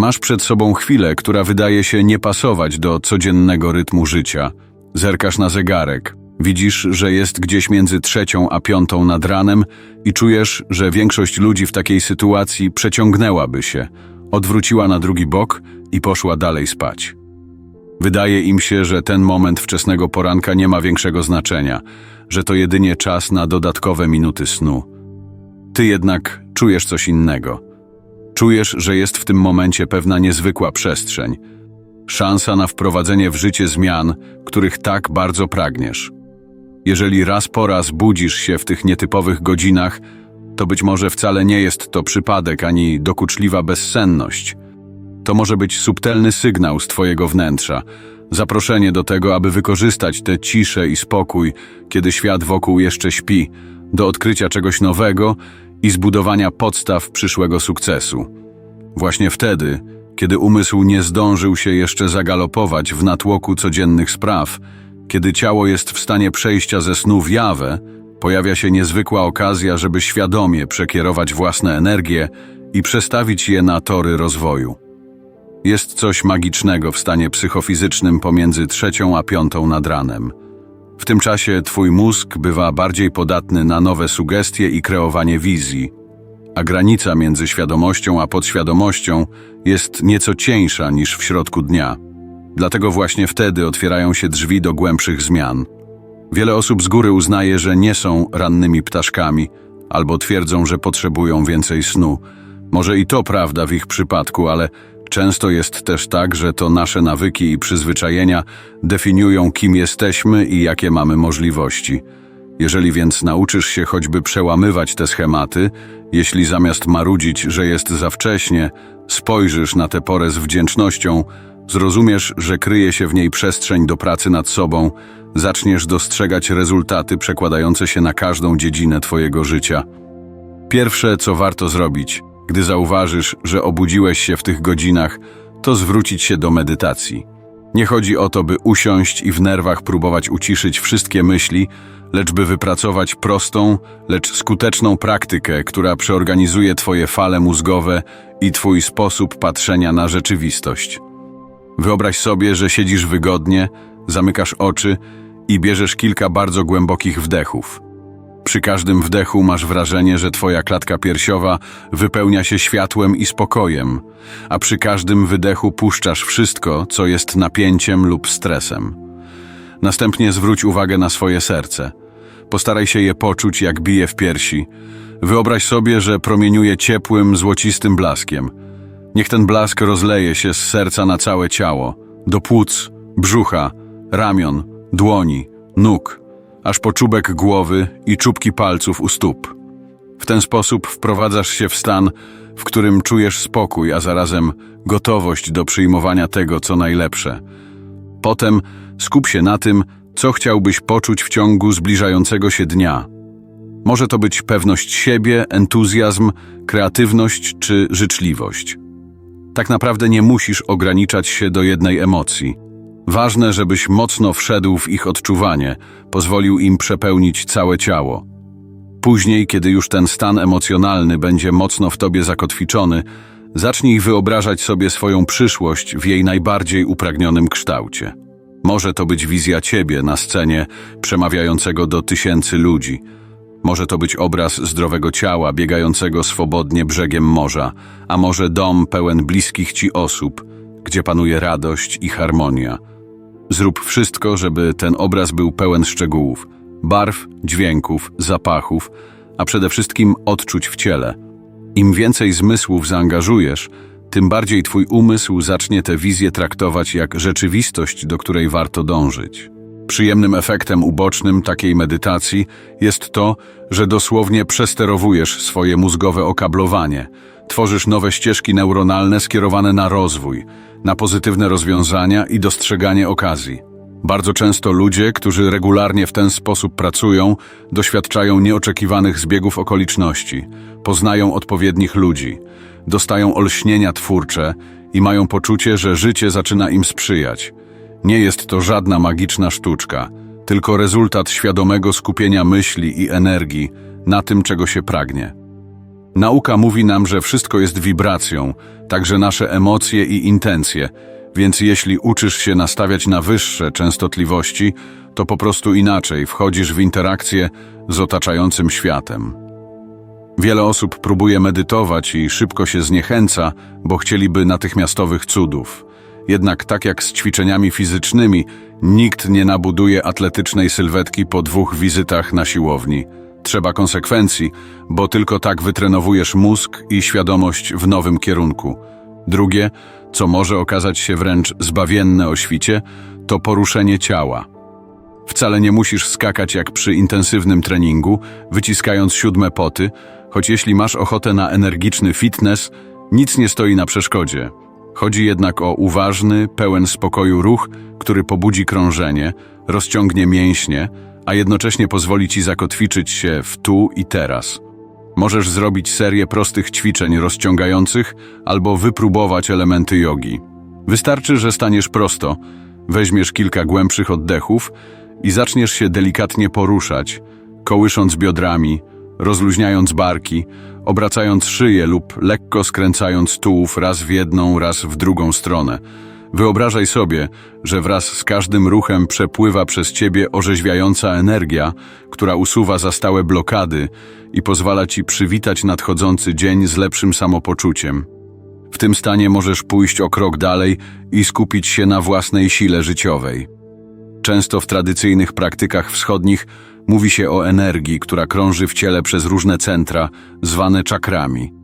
Masz przed sobą chwilę, która wydaje się nie pasować do codziennego rytmu życia. Zerkasz na zegarek. Widzisz, że jest gdzieś między trzecią a piątą nad ranem i czujesz, że większość ludzi w takiej sytuacji przeciągnęłaby się, odwróciła na drugi bok i poszła dalej spać. Wydaje im się, że ten moment wczesnego poranka nie ma większego znaczenia, że to jedynie czas na dodatkowe minuty snu. Ty jednak czujesz coś innego. Czujesz, że jest w tym momencie pewna niezwykła przestrzeń, szansa na wprowadzenie w życie zmian, których tak bardzo pragniesz. Jeżeli raz po raz budzisz się w tych nietypowych godzinach, to być może wcale nie jest to przypadek ani dokuczliwa bezsenność. To może być subtelny sygnał z Twojego wnętrza, zaproszenie do tego, aby wykorzystać tę ciszę i spokój, kiedy świat wokół jeszcze śpi, do odkrycia czegoś nowego i zbudowania podstaw przyszłego sukcesu. Właśnie wtedy, kiedy umysł nie zdążył się jeszcze zagalopować w natłoku codziennych spraw, kiedy ciało jest w stanie przejścia ze snu w jawę, pojawia się niezwykła okazja, żeby świadomie przekierować własne energie i przestawić je na tory rozwoju. Jest coś magicznego w stanie psychofizycznym pomiędzy trzecią a piątą nad ranem. W tym czasie twój mózg bywa bardziej podatny na nowe sugestie i kreowanie wizji, a granica między świadomością a podświadomością jest nieco cieńsza niż w środku dnia. Dlatego właśnie wtedy otwierają się drzwi do głębszych zmian. Wiele osób z góry uznaje, że nie są rannymi ptaszkami, albo twierdzą, że potrzebują więcej snu. Może i to prawda w ich przypadku, ale często jest też tak, że to nasze nawyki i przyzwyczajenia definiują, kim jesteśmy i jakie mamy możliwości. Jeżeli więc nauczysz się choćby przełamywać te schematy, jeśli zamiast marudzić, że jest za wcześnie, spojrzysz na tę porę z wdzięcznością, zrozumiesz, że kryje się w niej przestrzeń do pracy nad sobą, zaczniesz dostrzegać rezultaty przekładające się na każdą dziedzinę Twojego życia. Pierwsze, co warto zrobić, gdy zauważysz, że obudziłeś się w tych godzinach, to zwrócić się do medytacji. Nie chodzi o to, by usiąść i w nerwach próbować uciszyć wszystkie myśli, lecz by wypracować prostą, lecz skuteczną praktykę, która przeorganizuje Twoje fale mózgowe i Twój sposób patrzenia na rzeczywistość. Wyobraź sobie, że siedzisz wygodnie, zamykasz oczy i bierzesz kilka bardzo głębokich wdechów. Przy każdym wdechu masz wrażenie, że twoja klatka piersiowa wypełnia się światłem i spokojem, a przy każdym wydechu puszczasz wszystko, co jest napięciem lub stresem. Następnie zwróć uwagę na swoje serce. Postaraj się je poczuć, jak bije w piersi. Wyobraź sobie, że promieniuje ciepłym, złocistym blaskiem. Niech ten blask rozleje się z serca na całe ciało, do płuc, brzucha, ramion, dłoni, nóg, aż po czubek głowy i czubki palców u stóp. W ten sposób wprowadzasz się w stan, w którym czujesz spokój, a zarazem gotowość do przyjmowania tego, co najlepsze. Potem skup się na tym, co chciałbyś poczuć w ciągu zbliżającego się dnia. Może to być pewność siebie, entuzjazm, kreatywność czy życzliwość. Tak naprawdę nie musisz ograniczać się do jednej emocji. Ważne, żebyś mocno wszedł w ich odczuwanie, pozwolił im przepełnić całe ciało. Później, kiedy już ten stan emocjonalny będzie mocno w tobie zakotwiczony, zacznij wyobrażać sobie swoją przyszłość w jej najbardziej upragnionym kształcie. Może to być wizja ciebie na scenie, przemawiającego do tysięcy ludzi. Może to być obraz zdrowego ciała biegającego swobodnie brzegiem morza, a może dom pełen bliskich ci osób, gdzie panuje radość i harmonia. Zrób wszystko, żeby ten obraz był pełen szczegółów, barw, dźwięków, zapachów, a przede wszystkim odczuć w ciele. Im więcej zmysłów zaangażujesz, tym bardziej twój umysł zacznie tę wizję traktować jak rzeczywistość, do której warto dążyć. Przyjemnym efektem ubocznym takiej medytacji jest to, że dosłownie przesterowujesz swoje mózgowe okablowanie, tworzysz nowe ścieżki neuronalne skierowane na rozwój, na pozytywne rozwiązania i dostrzeganie okazji. Bardzo często ludzie, którzy regularnie w ten sposób pracują, doświadczają nieoczekiwanych zbiegów okoliczności, poznają odpowiednich ludzi, dostają olśnienia twórcze i mają poczucie, że życie zaczyna im sprzyjać. Nie jest to żadna magiczna sztuczka, tylko rezultat świadomego skupienia myśli i energii na tym, czego się pragnie. Nauka mówi nam, że wszystko jest wibracją, także nasze emocje i intencje, więc jeśli uczysz się nastawiać na wyższe częstotliwości, to po prostu inaczej wchodzisz w interakcję z otaczającym światem. Wiele osób próbuje medytować i szybko się zniechęca, bo chcieliby natychmiastowych cudów. Jednak tak jak z ćwiczeniami fizycznymi, nikt nie nabuduje atletycznej sylwetki po dwóch wizytach na siłowni. Trzeba konsekwencji, bo tylko tak wytrenowujesz mózg i świadomość w nowym kierunku. Drugie, co może okazać się wręcz zbawienne o świcie, to poruszenie ciała. Wcale nie musisz skakać jak przy intensywnym treningu, wyciskając siódme poty, choć jeśli masz ochotę na energiczny fitness, nic nie stoi na przeszkodzie. Chodzi jednak o uważny, pełen spokoju ruch, który pobudzi krążenie, rozciągnie mięśnie, a jednocześnie pozwoli ci zakotwiczyć się w tu i teraz. Możesz zrobić serię prostych ćwiczeń rozciągających albo wypróbować elementy jogi. Wystarczy, że staniesz prosto, weźmiesz kilka głębszych oddechów i zaczniesz się delikatnie poruszać, kołysząc biodrami, rozluźniając barki, obracając szyję lub lekko skręcając tułów raz w jedną, raz w drugą stronę. Wyobrażaj sobie, że wraz z każdym ruchem przepływa przez ciebie orzeźwiająca energia, która usuwa zastałe blokady i pozwala ci przywitać nadchodzący dzień z lepszym samopoczuciem. W tym stanie możesz pójść o krok dalej i skupić się na własnej sile życiowej. Często w tradycyjnych praktykach wschodnich mówi się o energii, która krąży w ciele przez różne centra, zwane czakrami.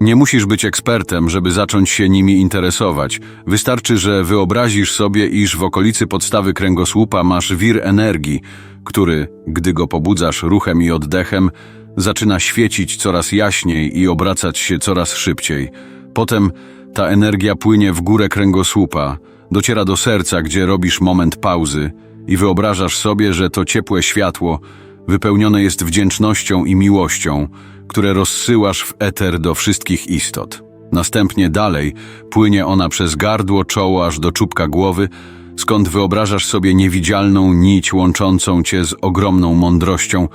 Nie musisz być ekspertem, żeby zacząć się nimi interesować. Wystarczy, że wyobrazisz sobie, iż w okolicy podstawy kręgosłupa masz wir energii, który, gdy go pobudzasz ruchem i oddechem, zaczyna świecić coraz jaśniej i obracać się coraz szybciej. Potem ta energia płynie w górę kręgosłupa, dociera do serca, gdzie robisz moment pauzy i wyobrażasz sobie, że to ciepłe światło wypełnione jest wdzięcznością i miłością, które rozsyłasz w eter do wszystkich istot. Następnie dalej płynie ona przez gardło, czoło aż do czubka głowy, skąd wyobrażasz sobie niewidzialną nić łączącą cię z ogromną mądrością,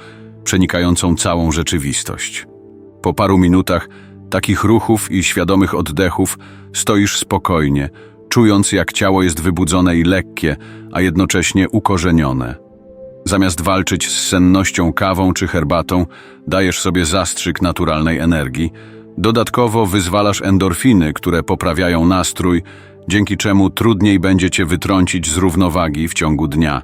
przenikającą całą rzeczywistość. Po paru minutach takich ruchów i świadomych oddechów stoisz spokojnie, czując jak ciało jest wybudzone i lekkie, a jednocześnie ukorzenione. Zamiast walczyć z sennością kawą czy herbatą, dajesz sobie zastrzyk naturalnej energii. Dodatkowo wyzwalasz endorfiny, które poprawiają nastrój, dzięki czemu trudniej będzie cię wytrącić z równowagi w ciągu dnia.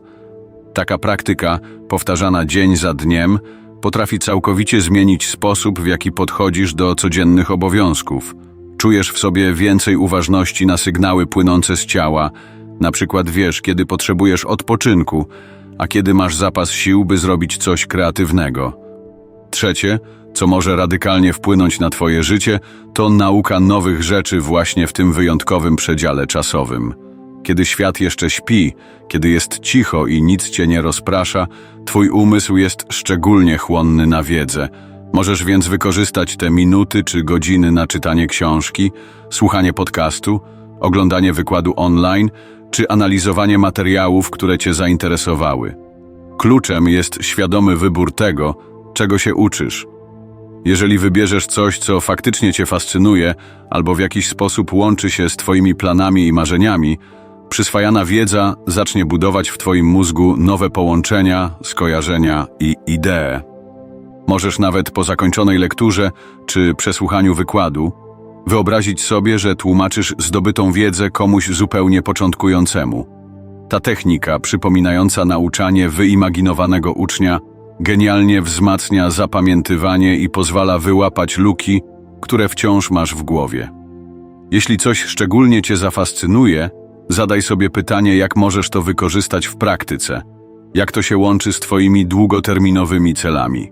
Taka praktyka, powtarzana dzień za dniem, potrafi całkowicie zmienić sposób, w jaki podchodzisz do codziennych obowiązków. Czujesz w sobie więcej uważności na sygnały płynące z ciała, na przykład wiesz, kiedy potrzebujesz odpoczynku, a kiedy masz zapas sił, by zrobić coś kreatywnego. Trzecie, co może radykalnie wpłynąć na Twoje życie, to nauka nowych rzeczy właśnie w tym wyjątkowym przedziale czasowym. Kiedy świat jeszcze śpi, kiedy jest cicho i nic Cię nie rozprasza, Twój umysł jest szczególnie chłonny na wiedzę. Możesz więc wykorzystać te minuty czy godziny na czytanie książki, słuchanie podcastu, oglądanie wykładu online czy analizowanie materiałów, które Cię zainteresowały. Kluczem jest świadomy wybór tego, czego się uczysz. Jeżeli wybierzesz coś, co faktycznie Cię fascynuje albo w jakiś sposób łączy się z Twoimi planami i marzeniami, przyswajana wiedza zacznie budować w Twoim mózgu nowe połączenia, skojarzenia i idee. Możesz nawet po zakończonej lekturze czy przesłuchaniu wykładu wyobrazić sobie, że tłumaczysz zdobytą wiedzę komuś zupełnie początkującemu. Ta technika, przypominająca nauczanie wyimaginowanego ucznia, genialnie wzmacnia zapamiętywanie i pozwala wyłapać luki, które wciąż masz w głowie. Jeśli coś szczególnie Cię zafascynuje, zadaj sobie pytanie, jak możesz to wykorzystać w praktyce, jak to się łączy z Twoimi długoterminowymi celami.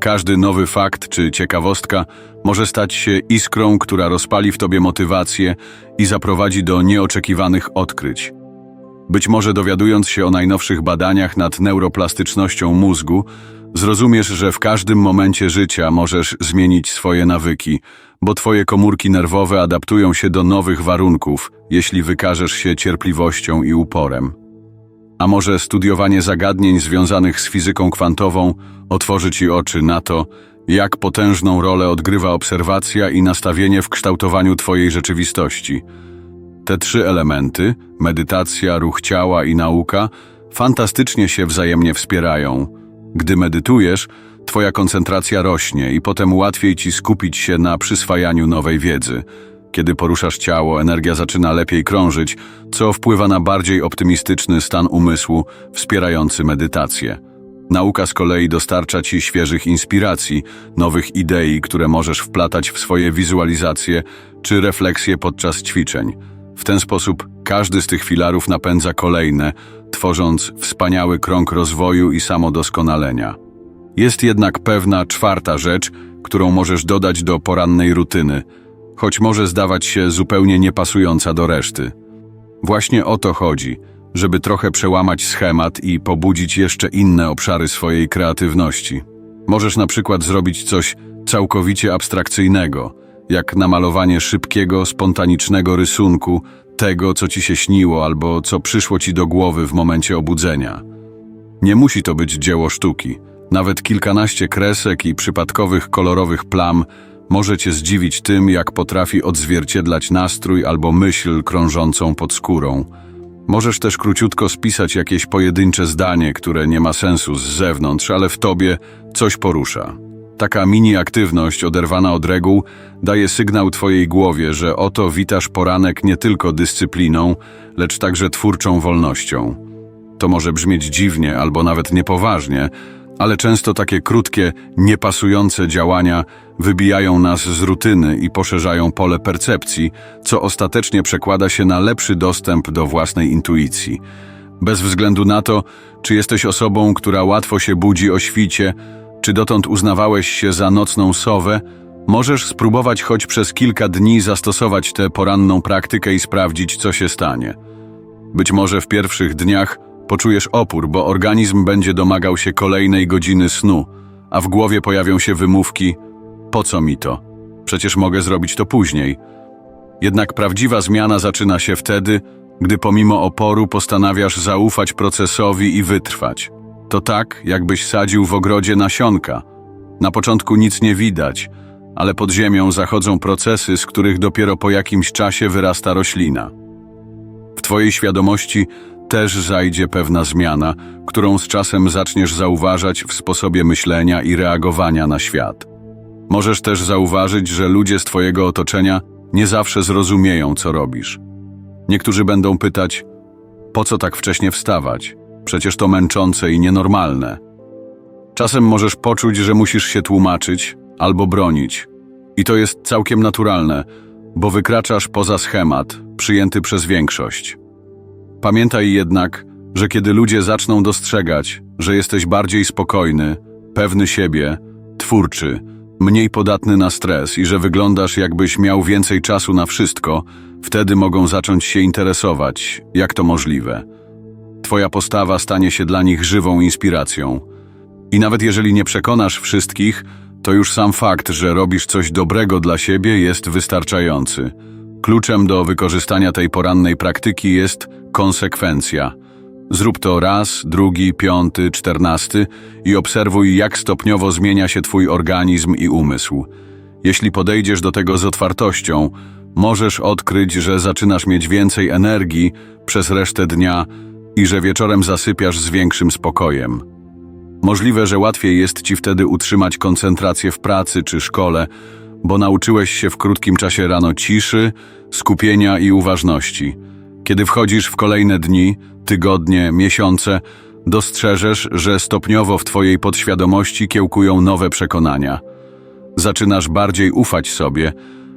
Każdy nowy fakt czy ciekawostka może stać się iskrą, która rozpali w tobie motywację i zaprowadzi do nieoczekiwanych odkryć. Być może dowiadując się o najnowszych badaniach nad neuroplastycznością mózgu, zrozumiesz, że w każdym momencie życia możesz zmienić swoje nawyki, bo twoje komórki nerwowe adaptują się do nowych warunków, jeśli wykażesz się cierpliwością i uporem. A może studiowanie zagadnień związanych z fizyką kwantową otworzy Ci oczy na to, jak potężną rolę odgrywa obserwacja i nastawienie w kształtowaniu Twojej rzeczywistości. Te trzy elementy medytacja, ruch ciała i nauka fantastycznie się wzajemnie wspierają. Gdy medytujesz, Twoja koncentracja rośnie i potem łatwiej Ci skupić się na przyswajaniu nowej wiedzy. Kiedy poruszasz ciało, energia zaczyna lepiej krążyć, co wpływa na bardziej optymistyczny stan umysłu, wspierający medytację. Nauka z kolei dostarcza Ci świeżych inspiracji, nowych idei, które możesz wplatać w swoje wizualizacje czy refleksje podczas ćwiczeń. W ten sposób każdy z tych filarów napędza kolejne, tworząc wspaniały krąg rozwoju i samodoskonalenia. Jest jednak pewna czwarta rzecz, którą możesz dodać do porannej rutyny, choć może zdawać się zupełnie niepasująca do reszty. Właśnie o to chodzi, żeby trochę przełamać schemat i pobudzić jeszcze inne obszary swojej kreatywności. Możesz na przykład zrobić coś całkowicie abstrakcyjnego, jak namalowanie szybkiego, spontanicznego rysunku tego, co ci się śniło albo co przyszło ci do głowy w momencie obudzenia. Nie musi to być dzieło sztuki. Nawet kilkanaście kresek i przypadkowych kolorowych plam może cię zdziwić tym, jak potrafi odzwierciedlać nastrój albo myśl krążącą pod skórą. Możesz też króciutko spisać jakieś pojedyncze zdanie, które nie ma sensu z zewnątrz, ale w tobie coś porusza. Taka mini aktywność oderwana od reguł daje sygnał twojej głowie, że oto witasz poranek nie tylko dyscypliną, lecz także twórczą wolnością. To może brzmieć dziwnie albo nawet niepoważnie, ale często takie krótkie, niepasujące działania wybijają nas z rutyny i poszerzają pole percepcji, co ostatecznie przekłada się na lepszy dostęp do własnej intuicji. Bez względu na to, czy jesteś osobą, która łatwo się budzi o świcie, czy dotąd uznawałeś się za nocną sowę, możesz spróbować choć przez kilka dni zastosować tę poranną praktykę i sprawdzić, co się stanie. Być może w pierwszych dniach poczujesz opór, bo organizm będzie domagał się kolejnej godziny snu, a w głowie pojawią się wymówki: po co mi to? Przecież mogę zrobić to później. Jednak prawdziwa zmiana zaczyna się wtedy, gdy pomimo oporu postanawiasz zaufać procesowi i wytrwać. To tak, jakbyś sadził w ogrodzie nasionka. Na początku nic nie widać, ale pod ziemią zachodzą procesy, z których dopiero po jakimś czasie wyrasta roślina. W Twojej świadomości też zajdzie pewna zmiana, którą z czasem zaczniesz zauważać w sposobie myślenia i reagowania na świat. Możesz też zauważyć, że ludzie z Twojego otoczenia nie zawsze zrozumieją, co robisz. Niektórzy będą pytać: Po co tak wcześnie wstawać? Przecież to męczące i nienormalne. Czasem możesz poczuć, że musisz się tłumaczyć albo bronić. I to jest całkiem naturalne, bo wykraczasz poza schemat przyjęty przez większość. Pamiętaj jednak, że kiedy ludzie zaczną dostrzegać, że jesteś bardziej spokojny, pewny siebie, twórczy, mniej podatny na stres i że wyglądasz jakbyś miał więcej czasu na wszystko, wtedy mogą zacząć się interesować, jak to możliwe. Twoja postawa stanie się dla nich żywą inspiracją. I nawet jeżeli nie przekonasz wszystkich, to już sam fakt, że robisz coś dobrego dla siebie jest wystarczający. Kluczem do wykorzystania tej porannej praktyki jest konsekwencja. Zrób to raz, drugi, piąty, czternasty i obserwuj, jak stopniowo zmienia się Twój organizm i umysł. Jeśli podejdziesz do tego z otwartością, możesz odkryć, że zaczynasz mieć więcej energii przez resztę dnia i że wieczorem zasypiasz z większym spokojem. Możliwe, że łatwiej jest Ci wtedy utrzymać koncentrację w pracy czy szkole, bo nauczyłeś się w krótkim czasie rano ciszy, skupienia i uważności. Kiedy wchodzisz w kolejne dni, tygodnie, miesiące, dostrzeżesz, że stopniowo w Twojej podświadomości kiełkują nowe przekonania. Zaczynasz bardziej ufać sobie,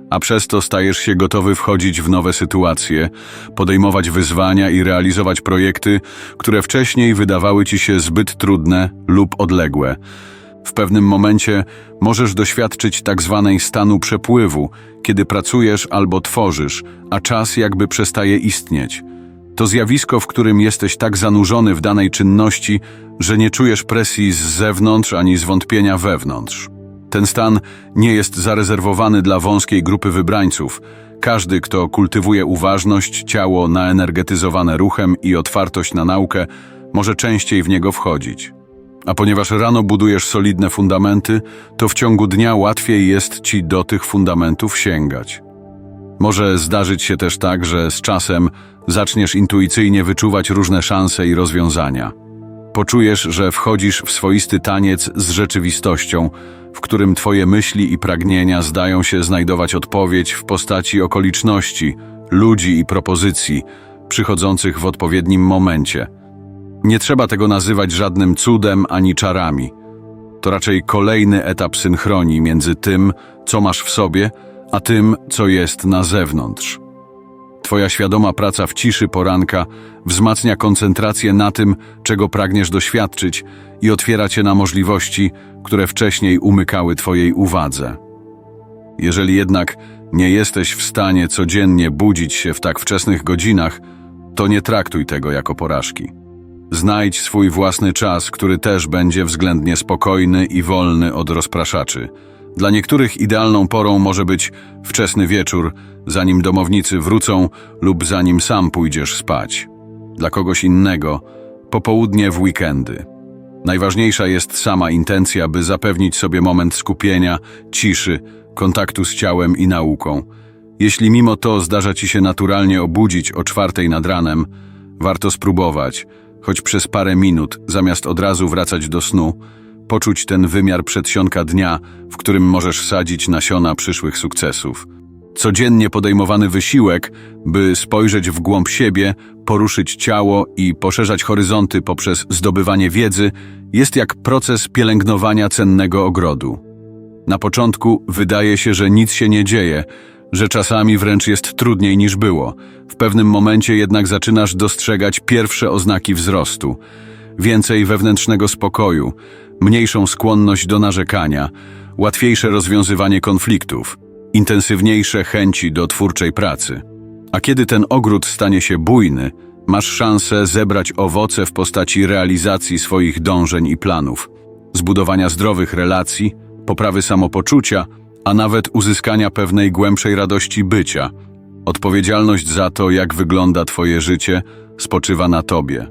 a przez to stajesz się gotowy wchodzić w nowe sytuacje, podejmować wyzwania i realizować projekty, które wcześniej wydawały ci się zbyt trudne lub odległe. W pewnym momencie możesz doświadczyć tak zwanej stanu przepływu, kiedy pracujesz albo tworzysz, a czas jakby przestaje istnieć. To zjawisko, w którym jesteś tak zanurzony w danej czynności, że nie czujesz presji z zewnątrz ani zwątpienia wewnątrz. Ten stan nie jest zarezerwowany dla wąskiej grupy wybrańców. Każdy, kto kultywuje uważność, ciało naenergetyzowane ruchem i otwartość na naukę, może częściej w niego wchodzić. A ponieważ rano budujesz solidne fundamenty, to w ciągu dnia łatwiej jest ci do tych fundamentów sięgać. Może zdarzyć się też tak, że z czasem zaczniesz intuicyjnie wyczuwać różne szanse i rozwiązania. Poczujesz, że wchodzisz w swoisty taniec z rzeczywistością, w którym twoje myśli i pragnienia zdają się znajdować odpowiedź w postaci okoliczności, ludzi i propozycji przychodzących w odpowiednim momencie. Nie trzeba tego nazywać żadnym cudem ani czarami. To raczej kolejny etap synchronii między tym, co masz w sobie, a tym, co jest na zewnątrz. Twoja świadoma praca w ciszy poranka wzmacnia koncentrację na tym, czego pragniesz doświadczyć i otwiera cię na możliwości, które wcześniej umykały Twojej uwadze. Jeżeli jednak nie jesteś w stanie codziennie budzić się w tak wczesnych godzinach, to nie traktuj tego jako porażki. Znajdź swój własny czas, który też będzie względnie spokojny i wolny od rozpraszaczy. Dla niektórych idealną porą może być wczesny wieczór, zanim domownicy wrócą lub zanim sam pójdziesz spać. Dla kogoś innego popołudnie w weekendy. Najważniejsza jest sama intencja, by zapewnić sobie moment skupienia, ciszy, kontaktu z ciałem i nauką. Jeśli mimo to zdarza ci się naturalnie obudzić o czwartej nad ranem, warto spróbować, choć przez parę minut, zamiast od razu wracać do snu, poczuć ten wymiar przedsionka dnia, w którym możesz sadzić nasiona przyszłych sukcesów. Codziennie podejmowany wysiłek, by spojrzeć w głąb siebie, poruszyć ciało i poszerzać horyzonty poprzez zdobywanie wiedzy, jest jak proces pielęgnowania cennego ogrodu. Na początku wydaje się, że nic się nie dzieje, że czasami wręcz jest trudniej niż było. W pewnym momencie jednak zaczynasz dostrzegać pierwsze oznaki wzrostu. Więcej wewnętrznego spokoju, mniejszą skłonność do narzekania, łatwiejsze rozwiązywanie konfliktów, intensywniejsze chęci do twórczej pracy. A kiedy ten ogród stanie się bujny, masz szansę zebrać owoce w postaci realizacji swoich dążeń i planów, zbudowania zdrowych relacji, poprawy samopoczucia, a nawet uzyskania pewnej głębszej radości bycia. Odpowiedzialność za to, jak wygląda Twoje życie, spoczywa na Tobie.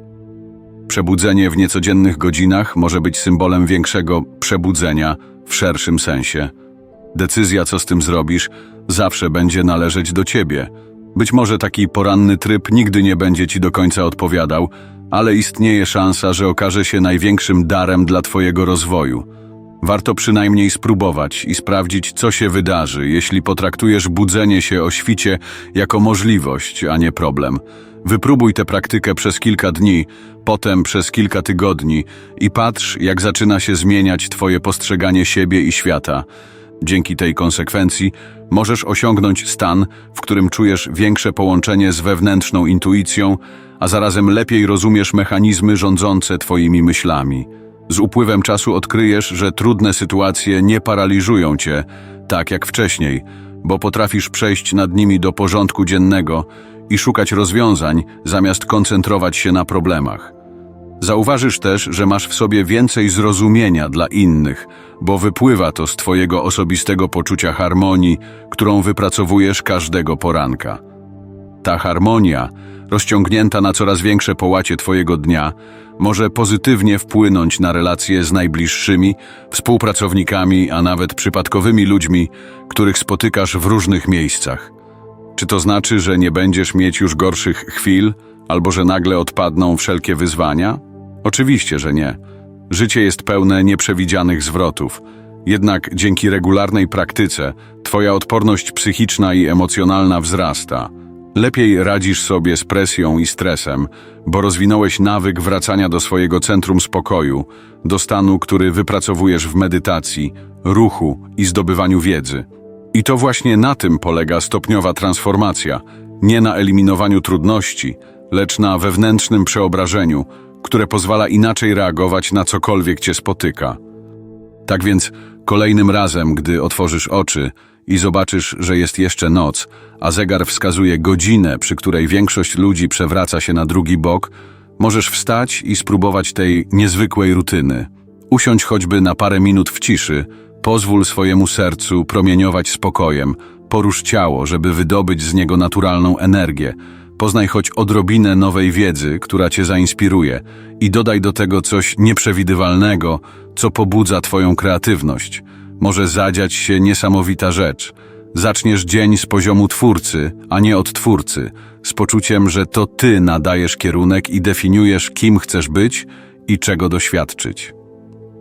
Przebudzenie w niecodziennych godzinach może być symbolem większego przebudzenia w szerszym sensie. Decyzja, co z tym zrobisz, zawsze będzie należeć do ciebie. Być może taki poranny tryb nigdy nie będzie ci do końca odpowiadał, ale istnieje szansa, że okaże się największym darem dla twojego rozwoju. Warto przynajmniej spróbować i sprawdzić, co się wydarzy, jeśli potraktujesz budzenie się o świcie jako możliwość, a nie problem. Wypróbuj tę praktykę przez kilka dni, potem przez kilka tygodni i patrz, jak zaczyna się zmieniać Twoje postrzeganie siebie i świata. Dzięki tej konsekwencji możesz osiągnąć stan, w którym czujesz większe połączenie z wewnętrzną intuicją, a zarazem lepiej rozumiesz mechanizmy rządzące Twoimi myślami. Z upływem czasu odkryjesz, że trudne sytuacje nie paraliżują cię, tak jak wcześniej, bo potrafisz przejść nad nimi do porządku dziennego i szukać rozwiązań, zamiast koncentrować się na problemach. Zauważysz też, że masz w sobie więcej zrozumienia dla innych, bo wypływa to z Twojego osobistego poczucia harmonii, którą wypracowujesz każdego poranka. Ta harmonia, rozciągnięta na coraz większe połacie Twojego dnia, może pozytywnie wpłynąć na relacje z najbliższymi, współpracownikami, a nawet przypadkowymi ludźmi, których spotykasz w różnych miejscach. Czy to znaczy, że nie będziesz mieć już gorszych chwil, albo że nagle odpadną wszelkie wyzwania? Oczywiście, że nie. Życie jest pełne nieprzewidzianych zwrotów. Jednak dzięki regularnej praktyce Twoja odporność psychiczna i emocjonalna wzrasta. Lepiej radzisz sobie z presją i stresem, bo rozwinąłeś nawyk wracania do swojego centrum spokoju, do stanu, który wypracowujesz w medytacji, ruchu i zdobywaniu wiedzy. I to właśnie na tym polega stopniowa transformacja, nie na eliminowaniu trudności, lecz na wewnętrznym przeobrażeniu, które pozwala inaczej reagować na cokolwiek cię spotyka. Tak więc kolejnym razem, gdy otworzysz oczy i zobaczysz, że jest jeszcze noc, a zegar wskazuje godzinę, przy której większość ludzi przewraca się na drugi bok, możesz wstać i spróbować tej niezwykłej rutyny. Usiądź choćby na parę minut w ciszy, pozwól swojemu sercu promieniować spokojem, porusz ciało, żeby wydobyć z niego naturalną energię, Poznaj choć odrobinę nowej wiedzy, która cię zainspiruje. I dodaj do tego coś nieprzewidywalnego, co pobudza twoją kreatywność. Może zadziać się niesamowita rzecz. Zaczniesz dzień z poziomu twórcy, a nie od twórcy, z poczuciem, że to ty nadajesz kierunek i definiujesz, kim chcesz być i czego doświadczyć.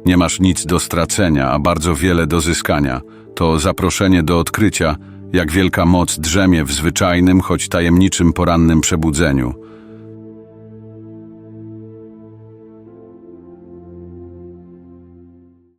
Nie masz nic do stracenia, a bardzo wiele do zyskania. To zaproszenie do odkrycia, jak wielka moc drzemie w zwyczajnym, choć tajemniczym porannym przebudzeniu.